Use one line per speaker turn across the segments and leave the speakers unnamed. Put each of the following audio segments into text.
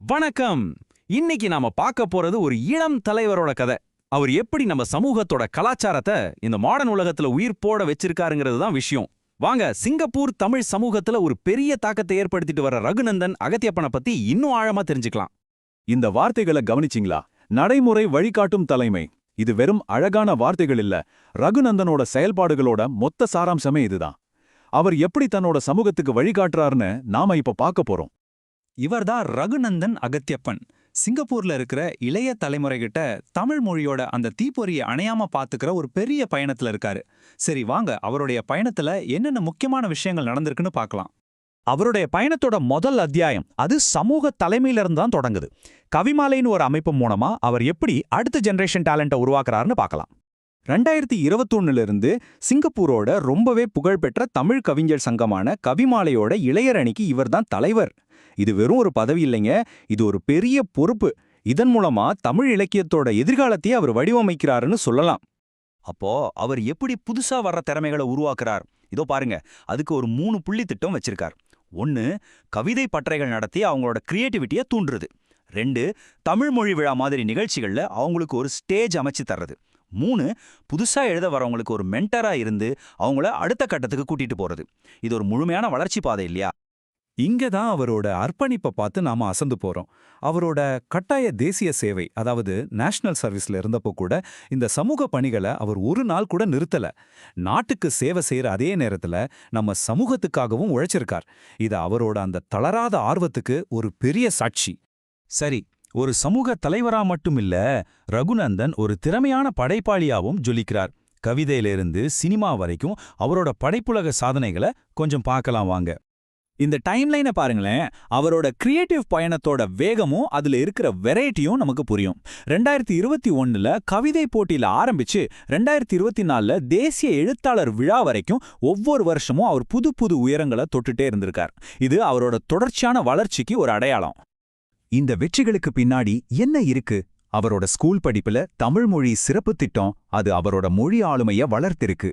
வணக்கம். இன்னைக்கு நாம பார்க்க போறது ஒரு இளம் தலைவரோட கதை. அவர் எப்படி நம்ம சமூகத்தோட கலாச்சாரத்தை இந்த மாடர்ன் உலகத்துல உயிர் போட வச்சிருக்காருங்கிறது தான் விஷயம். வாங்க சிங்கப்பூர் தமிழ் சமூகத்துல ஒரு பெரிய தாக்கத்தை ஏற்படுத்திட்டு வர ரகுநந்தன் அகத்தியப்பனை பத்தி இன்னும் ஆழமா தெரிஞ்சுக்கலாம்.
இந்த வார்த்தைகளை கவனிச்சிங்களா? நடைமுறை வழிகாட்டும் தலைமை. இது வெறும் அழகான வார்த்தைகள் இல்ல. ரகுநந்தனோட செயல்பாடுகளோட மொத்த சாராம்சமே இதுதான். அவர் எப்படி தன்னோட சமூகத்துக்கு வழிகாட்டுறாருன்னு நாம இப்ப பார்க்க போறோம்.
இவர்தான் ரகுநந்தன் அகத்தியப்பன். சிங்கப்பூர்ல இருக்கிற இளைய தலைமுறைகிட்ட தமிழ் மொழியோட அந்த தீப்பொறியை அணையாம பாத்துக்கிற ஒரு பெரிய பயணத்துல இருக்காரு. சரி வாங்க அவருடைய பயணத்துல என்னென்ன முக்கியமான விஷயங்கள் நடந்திருக்குன்னு பார்க்கலாம்
அவருடைய பயணத்தோட முதல் அத்தியாயம் அது சமூக தலைமையில இருந்து தான் தொடங்குது. கவிமாலைன்னு ஒரு அமைப்பு மூலமா அவர் எப்படி அடுத்த ஜெனரேஷன் டேலண்ட்டை உருவாக்குறாருன்னு பார்க்கலாம்
ரெண்டாயிரத்தி இருபத்தொன்னுல இருந்து சிங்கப்பூரோட ரொம்பவே புகழ்பெற்ற தமிழ் கவிஞர் சங்கமான கவிமாலையோட இளையரணிக்கு இவர்தான் தலைவர். இது வெறும் ஒரு பதவி இல்லைங்க இது ஒரு பெரிய பொறுப்பு. இதன் மூலமா தமிழ் இலக்கியத்தோட எதிர்காலத்தையே அவர் வடிவமைக்கிறாருன்னு சொல்லலாம்.
அப்போ அவர் எப்படி புதுசா வர்ற திறமைகளை உருவாக்குறார்? இதோ பாருங்க அதுக்கு ஒரு மூணு புள்ளி திட்டம் வச்சிருக்கார். ஒன்னு கவிதை பட்டறைகள் நடத்தி அவங்களோட கிரியேட்டிவிட்டியை தூண்டுறது. ரெண்டு தமிழ் மொழி விழா மாதிரி நிகழ்ச்சிகளில் அவங்களுக்கு ஒரு ஸ்டேஜ் அமைச்சு தர்றது. மூணு புதுசா எழுத வரவங்களுக்கு ஒரு மென்டரா இருந்து அவங்கள அடுத்த கட்டத்துக்கு கூட்டிட்டு போறது. இது ஒரு முழுமையான வளர்ச்சி பாதை இல்லையா?
இங்க தான் அவரோட அர்ப்பணிப்பை பார்த்து நாம அசந்து போறோம். அவரோட கட்டாய தேசிய சேவை அதாவது நேஷனல் சர்வீஸ்ல இருந்தப்போ கூட இந்த சமூக பணிகளை அவர் ஒரு நாள் கூட நிறுத்தல. நாட்டுக்கு சேவை செய்கிற அதே நேரத்துல நம்ம சமூகத்துக்காகவும் உழைச்சிருக்கார். இது அவரோட அந்த தளராத ஆர்வத்துக்கு ஒரு பெரிய சாட்சி.
சரி ஒரு சமூக தலைவரா மட்டும் இல்ல ரகுநந்தன் ஒரு திறமையான படைப்பாளியாவும் ஜொலிக்கிறார். கவிதையிலிருந்து சினிமா வரைக்கும் அவரோட படைப்புலக சாதனைகளை கொஞ்சம் பார்க்கலாம் வாங்க.
இந்த டைம்லைனை பாருங்களேன் அவரோட கிரியேட்டிவ் பயணத்தோட வேகமும் அதுல இருக்கிற வெரைட்டியும் நமக்கு புரியும். ரெண்டாயிரத்தி இருபத்தி ஒன்றில் கவிதை போட்டியில ஆரம்பிச்சு ரெண்டாயிரத்தி இருபத்தி நாலுல தேசிய எழுத்தாளர் விழா வரைக்கும் ஒவ்வொரு வருஷமும் அவர் புது புது உயரங்களை தொட்டுட்டே இருந்திருக்கார். இது அவரோட தொடர்ச்சியான வளர்ச்சிக்கு ஒரு அடையாளம். இந்த வெற்றிகளுக்கு பின்னாடி என்ன இருக்கு? அவரோட ஸ்கூல் படிப்புல தமிழ் மொழி சிறப்பு திட்டம் அது அவரோட மொழி ஆளுமைய வளர்த்திருக்கு.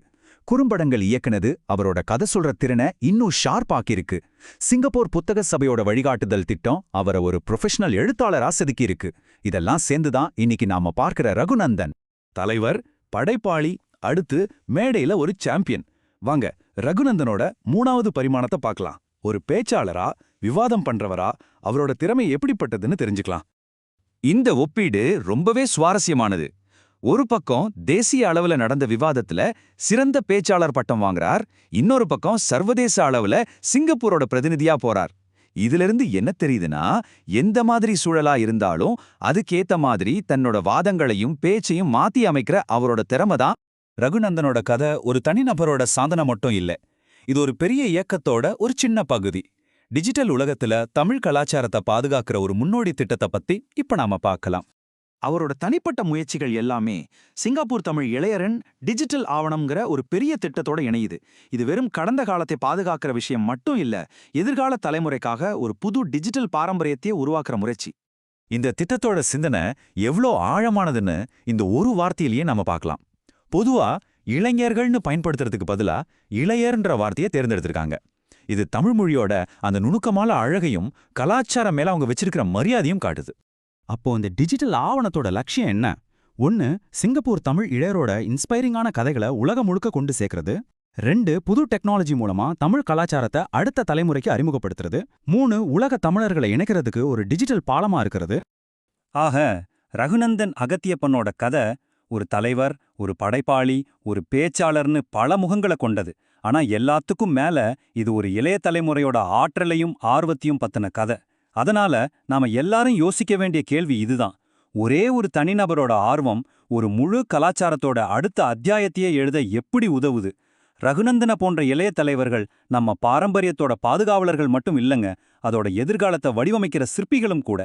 குறும்படங்கள் இயக்குனது அவரோட கதை சொல்ற திறனை இன்னும் ஷார்ப்பாக்கியிருக்கு சிங்கப்பூர் புத்தக சபையோட வழிகாட்டுதல் திட்டம் அவரை ஒரு ப்ரொஃபஷனல் எழுத்தாளரா செதுக்கியிருக்கு. இதெல்லாம் சேர்ந்துதான் இன்னைக்கு நாம பார்க்கிற ரகுநந்தன்.
தலைவர் படைப்பாளி அடுத்து மேடையில ஒரு சாம்பியன் வாங்க ரகுநந்தனோட மூணாவது பரிமாணத்தை பார்க்கலாம். ஒரு பேச்சாளரா விவாதம் பண்றவரா அவரோட திறமை எப்படிப்பட்டதுன்னு தெரிஞ்சுக்கலாம். இந்த ஒப்பீடு ரொம்பவே சுவாரஸ்யமானது. ஒரு பக்கம் தேசிய அளவுல நடந்த விவாதத்துல சிறந்த பேச்சாளர் பட்டம் வாங்குறார் இன்னொரு பக்கம் சர்வதேச அளவுல சிங்கப்பூரோட பிரதிநிதியா போறார். இதிலிருந்து என்ன தெரியுதுன்னா எந்த மாதிரி சூழலா இருந்தாலும் அதுக்கேத்த மாதிரி தன்னோட வாதங்களையும் பேச்சையும் மாத்தி அமைக்கிற அவரோட திறமை தான்
ரகுநந்தனோட கதை. ஒரு தனிநபரோட சாதனை மட்டும் இல்ல இது ஒரு பெரிய இயக்கத்தோட ஒரு சின்ன பகுதி. டிஜிட்டல் உலகத்துல தமிழ் கலாச்சாரத்தை பாதுகாக்கிற ஒரு முன்னோடி திட்டத்தை பத்தி இப்ப நாம பார்க்கலாம்.
அவரோட தனிப்பட்ட முயற்சிகள் எல்லாமே சிங்கப்பூர் தமிழ் இளையரன் டிஜிட்டல் ஆவணம்ங்கிற ஒரு பெரிய திட்டத்தோட இணையுது. இது வெறும் கடந்த காலத்தை பாதுகாக்கிற விஷயம் மட்டும் இல்ல எதிர்கால தலைமுறைக்காக ஒரு புது டிஜிட்டல் பாரம்பரியத்தையே உருவாக்குற முயற்சி.
இந்த திட்டத்தோட சிந்தனை எவ்ளோ ஆழமானதுன்னு இந்த ஒரு வார்த்தையிலேயே நாம பார்க்கலாம். பொதுவா இளைஞர்கள்னு பயன்படுத்துறதுக்கு பதிலா இளையர்ன்ற வார்த்தையை தேர்ந்தெடுத்திருக்காங்க. இது தமிழ் மொழியோட அந்த நுணுக்கமான அழகையும் கலாச்சாரம் மேல அவங்க வச்சிருக்கிற மரியாதையும் காட்டுது.
அப்போ இந்த டிஜிட்டல் ஆவணத்தோட லட்சியம் என்ன? ஒன்னு சிங்கப்பூர் தமிழ் இளையரோட இன்ஸ்பைரிங்கான கதைகளை உலகம் முழுக்க கொண்டு சேர்க்கறது. ரெண்டு புது டெக்னாலஜி மூலமா தமிழ் கலாச்சாரத்தை அடுத்த தலைமுறைக்கு அறிமுகப்படுத்துறது. மூணு உலக தமிழர்களை இணைக்கிறதுக்கு ஒரு டிஜிட்டல் பாலமா இருக்கிறது.
ஆக ரகுநந்தன் அகத்தியப்பனோட கதை ஒரு தலைவர் ஒரு படைப்பாளி ஒரு பேச்சாளர்னு பல முகங்களை கொண்டது. ஆனா எல்லாத்துக்கும் மேல இது ஒரு இளைய தலைமுறையோட ஆற்றலையும் ஆர்வத்தையும் பத்தின கதை. அதனால நாம எல்லாரும் யோசிக்க வேண்டிய கேள்வி இதுதான். ஒரே ஒரு தனிநபரோட ஆர்வம் ஒரு முழு கலாச்சாரத்தோட அடுத்த அத்தியாயத்தையே எழுத எப்படி உதவுது? ரகுநந்தன போன்ற இளைய தலைவர்கள் நம்ம பாரம்பரியத்தோட பாதுகாவலர்கள் மட்டும் இல்லங்க அதோட எதிர்காலத்தை வடிவமைக்கிற சிற்பிகளும் கூட.